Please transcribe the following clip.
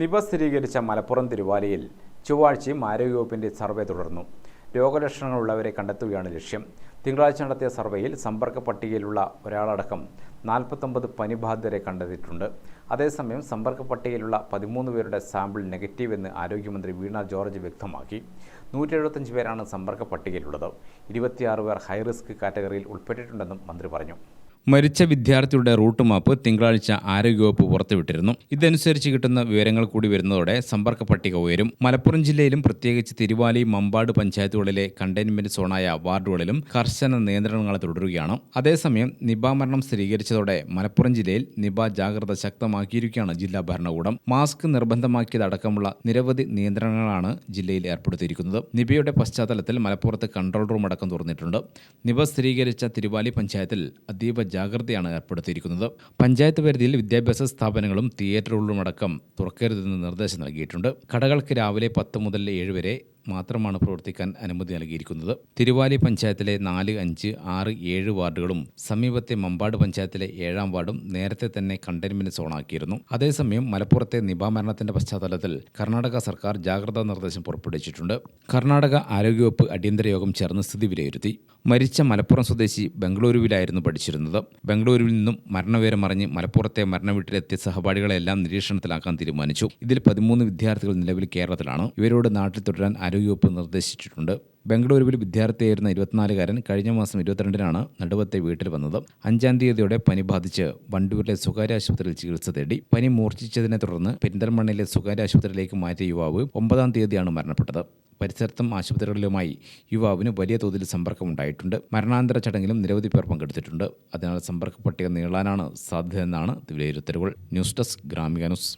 Nipah സ്ഥിരീകരിച്ച മലപ്പുറം തിരുവാലിയിൽ ചൊവ്വാഴ്ചയും ആരോഗ്യവകുപ്പിന്റെ സർവേ തുടർന്നു. രോഗലക്ഷണങ്ങളുള്ളവരെ കണ്ടെത്തുകയാണ് ലക്ഷ്യം. തിങ്കളാഴ്ച നടത്തിയ സർവേയിൽ സമ്പർക്ക പട്ടികയിലുള്ള ഒരാളടക്കം നാൽപ്പത്തൊമ്പത് പനിബാധിതരെ കണ്ടെത്തിയിട്ടുണ്ട്. അതേസമയം സമ്പർക്ക പട്ടികയിലുള്ള പതിമൂന്ന് പേരുടെ സാമ്പിൾ നെഗറ്റീവ് എന്ന് ആരോഗ്യമന്ത്രി വീണ ജോർജ് വ്യക്തമാക്കി. നൂറ്റി എഴുപത്തഞ്ച് പേരാണ് സമ്പർക്ക പട്ടികയിലുള്ളത്. ഇരുപത്തിയാറ് പേർ ഹൈറിസ്ക് കാറ്റഗറിയിൽ ഉൾപ്പെട്ടിട്ടുണ്ടെന്നും മന്ത്രി പറഞ്ഞു. മരിച്ച വിദ്യാർത്ഥിയുടെ റൂട്ട് മാപ്പ് തിങ്കളാഴ്ച ആരോഗ്യവകുപ്പ് പുറത്തുവിട്ടിരുന്നു. ഇതനുസരിച്ച് കിട്ടുന്ന വിവരങ്ങൾ കൂടി വരുന്നതോടെ സമ്പർക്ക പട്ടിക ഉയരും. മലപ്പുറം ജില്ലയിലും പ്രത്യേകിച്ച് തിരുവാലി മമ്പാട് പഞ്ചായത്തുകളിലെ കണ്ടെയ്ൻമെന്റ് സോണായ വാർഡുകളിലും കർശന നിയന്ത്രണങ്ങൾ തുടരുകയാണ്. അതേസമയം നിപ മരണം സ്ഥിരീകരിച്ചതോടെ മലപ്പുറം ജില്ലയിൽ നിപ ജാഗ്രത ശക്തമാക്കിയിരിക്കുകയാണ് ജില്ലാ ഭരണകൂടം. മാസ്ക് നിർബന്ധമാക്കിയതടക്കമുള്ള നിരവധി നിയന്ത്രണങ്ങളാണ് ജില്ലയിൽ ഏർപ്പെടുത്തിയിരിക്കുന്നത്. നിപയുടെ പശ്ചാത്തലത്തിൽ മലപ്പുറത്ത് കൺട്രോൾ റൂം അടക്കം തുറന്നിട്ടുണ്ട്. നിപ സ്ഥിരീകരിച്ച തിരുവാലി പഞ്ചായത്തിൽ അതീവ ജാഗ്രതയാണ് ഏർപ്പെടുത്തിയിരിക്കുന്നത്. പഞ്ചായത്ത് പരിധിയിൽ വിദ്യാഭ്യാസ സ്ഥാപനങ്ങളും തിയേറ്ററുകളും അടക്കം തുറക്കരുതെന്ന് നിർദ്ദേശം നൽകിയിട്ടുണ്ട്. കടകൾക്ക് രാവിലെ പത്ത് മുതൽ ഏഴ് വരെ മാത്രമാണ് പ്രവർത്തിക്കാൻ അനുമതി നൽകിയിരിക്കുന്നത്. തിരുവാലി പഞ്ചായത്തിലെ നാല് അഞ്ച് ആറ് ഏഴ് വാർഡുകളും സമീപത്തെ മമ്പാട് പഞ്ചായത്തിലെ ഏഴാം വാർഡും നേരത്തെ തന്നെ കണ്ടെയ്ൻമെന്റ് സോണാക്കിയിരുന്നു. അതേസമയം മലപ്പുറത്തെ നിപ മരണത്തിന്റെ പശ്ചാത്തലത്തിൽ കർണാടക സർക്കാർ ജാഗ്രതാ നിർദ്ദേശം പുറപ്പെടുവിച്ചിട്ടുണ്ട്. കർണാടക ആരോഗ്യവകുപ്പ് അടിയന്തര യോഗം ചേർന്ന് സ്ഥിതി വിലയിരുത്തി. മരിച്ച മലപ്പുറം സ്വദേശി ബംഗളൂരുവിലായിരുന്നു പഠിച്ചിരുന്നത്. ബംഗളൂരുവിൽ നിന്നും മരണവിവരം അറിഞ്ഞ് മലപ്പുറത്തെ മരണവീട്ടിലെത്തിയ സഹപാഠികളെല്ലാം നിരീക്ഷണത്തിലാക്കാൻ തീരുമാനിച്ചു. ഇതിൽ പതിമൂന്ന് വിദ്യാർത്ഥികൾ നിലവിൽ കേരളത്തിലാണ്. ഇവരോട് നാട്ടിൽ തുടരാൻ ആരോഗ്യവകുപ്പ് നിർദ്ദേശിച്ചിട്ടുണ്ട്. ബംഗളൂരുവിൽ വിദ്യാർത്ഥിയായിരുന്ന ഇരുപത്തിനാലുകാരൻ കഴിഞ്ഞ മാസം ഇരുപത്തിരണ്ടിനാണ് നടുവത്തെ വീട്ടിൽ വന്നത്. അഞ്ചാം തീയതിയോടെ പനി ബാധിച്ച് വണ്ടൂരിലെ സ്വകാര്യ ആശുപത്രിയിൽ ചികിത്സ തേടി. പനി മൂർച്ഛിച്ചതിനെ തുടർന്ന് പെരിന്തൽമണ്ണയിലെ സ്വകാര്യ ആശുപത്രിയിലേക്ക് മാറ്റിയ യുവാവ് ഒമ്പതാം തീയതിയാണ് മരണപ്പെട്ടത്. പരിസരത്തും ആശുപത്രികളിലുമായി യുവാവിന് വലിയ തോതിൽ സമ്പർക്കമുണ്ടായിട്ടുണ്ട്. മരണാന്തര ചടങ്ങിലും നിരവധി പേർ പങ്കെടുത്തിട്ടുണ്ട്. അതിനാൽ സമ്പർക്ക പട്ടിക നീളാനാണ് സാധ്യതയെന്നാണ് വിലയിരുത്തലുകൾ. News desk Gramika news.